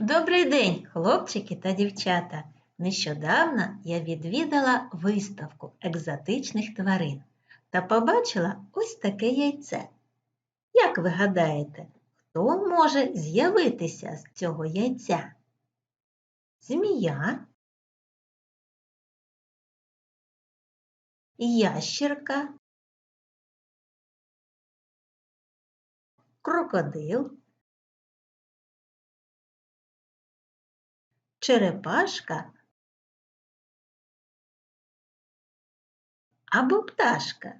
Добрий день, хлопчики та дівчата! Нещодавно я відвідала виставку екзотичних тварин та побачила ось таке яйце. Як ви гадаєте, хто може з'явитися з цього яйця? Змія, ящірка, крокодил, черепашка або пташка.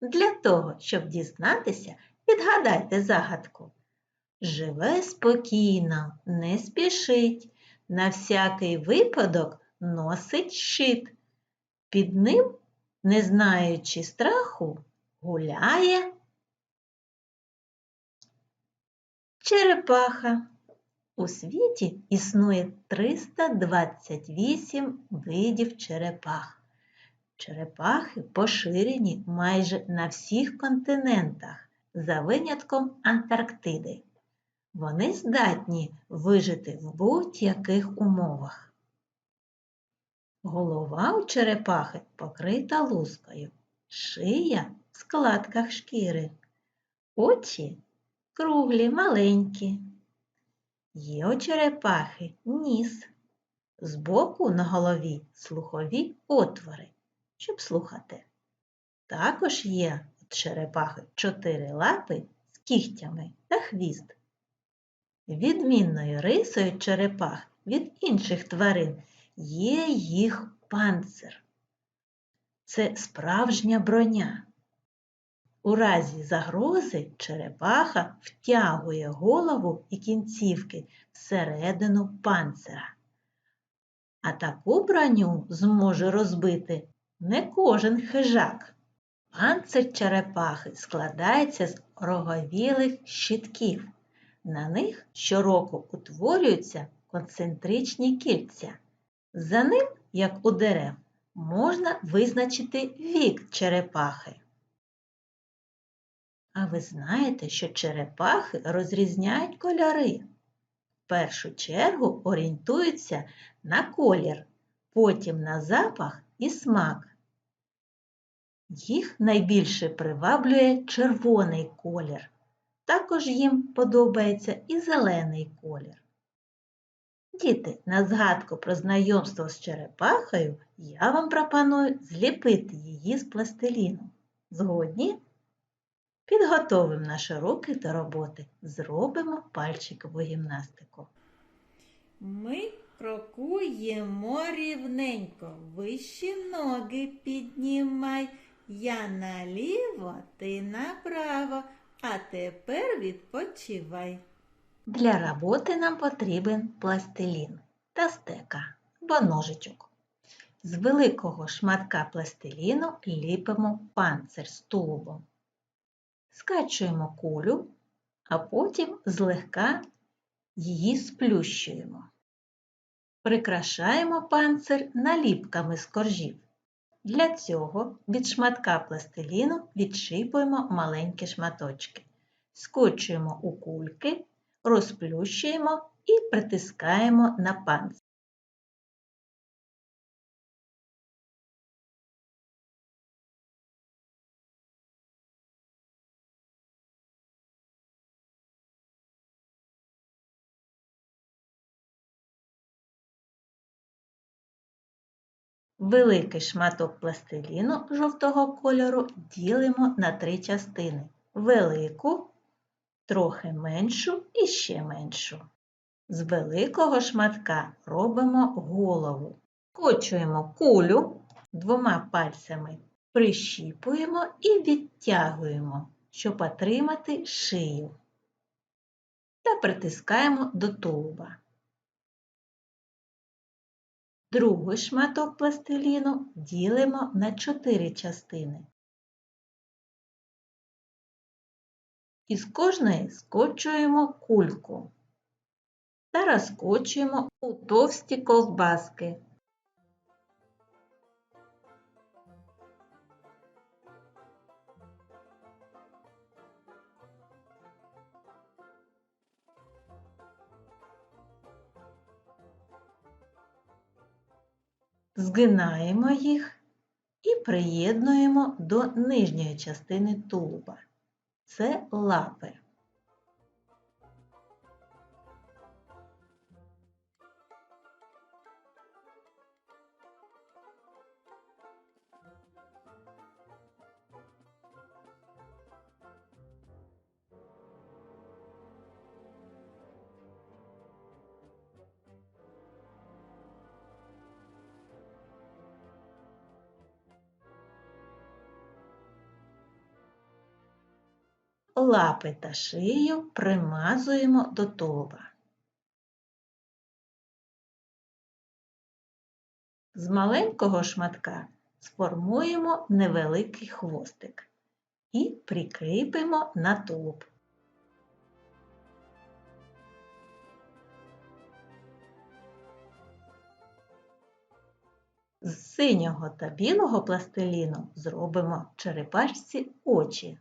Для того, щоб дізнатися, відгадайте загадку. Живе спокійно, не спішить, на всякий випадок носить щит. Під ним, не знаючи страху, гуляє черепаха. У світі існує 328 видів черепах. Черепахи поширені майже на всіх континентах, за винятком Антарктиди. Вони здатні вижити в будь-яких умовах. Голова у черепахи покрита лускою, шия в складках шкіри, очі круглі, маленькі. Є у черепахи ніс. Збоку на голові слухові отвори, щоб слухати. Також є у черепахи чотири лапи з кігтями та хвіст. Відмінною рисою черепах від інших тварин є їх панцир. Це справжня броня. У разі загрози черепаха втягує голову і кінцівки всередину панцира. А таку броню зможе розбити не кожен хижак. Панцир черепахи складається з роговілих щитків. На них щороку утворюються концентричні кільця. За ним, як у дерев, можна визначити вік черепахи. А ви знаєте, що черепахи розрізняють кольори. В першу чергу орієнтуються на колір, потім на запах і смак. Їх найбільше приваблює червоний колір. Також їм подобається і зелений колір. Діти, на згадку про знайомство з черепахою я вам пропоную зліпити її з пластиліну. Згодні? Підготовимо наші руки до роботи. Зробимо пальчикову гімнастику. Ми крокуємо рівненько, вищі ноги піднімай. Я наліво, ти направо, а тепер відпочивай. Для роботи нам потрібен пластилін та стека або ножичок. З великого шматка пластиліну ліпимо панцир з тулубом. Скачуємо кулю, а потім злегка її сплющуємо. Прикрашаємо панцир наліпками з коржів. Для цього від шматка пластиліну відшипуємо маленькі шматочки, скочуємо у кульки, розплющуємо і притискаємо на панцир. Великий шматок пластиліну жовтого кольору ділимо на три частини велику, трохи меншу і ще меншу. З великого шматка робимо голову. Скочуємо кулю двома пальцями, прищіпуємо і відтягуємо, щоб отримати шию та притискаємо до тулуба. Другий шматок пластиліну ділимо на чотири частини. Із кожної скочуємо кульку та розкочуємо у товсті ковбаски. Згинаємо їх і приєднуємо до нижньої частини тулуба. Це лапи. Лапи та шию примазуємо до тулуба. З маленького шматка сформуємо невеликий хвостик і прикріпимо на тулуб. З синього та білого пластиліну зробимо черепашці очі.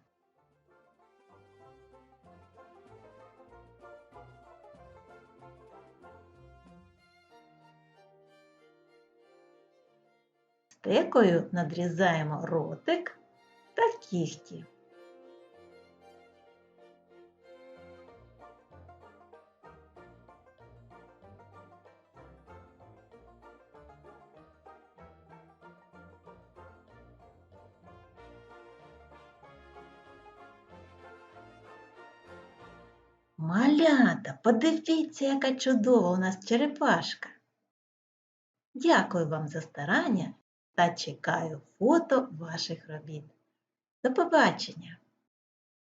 Стекою надрізаємо ротик та кігті. Малята, подивіться, яка чудова у нас черепашка. Дякую вам за старання та чекаю фото ваших робіт. До побачення!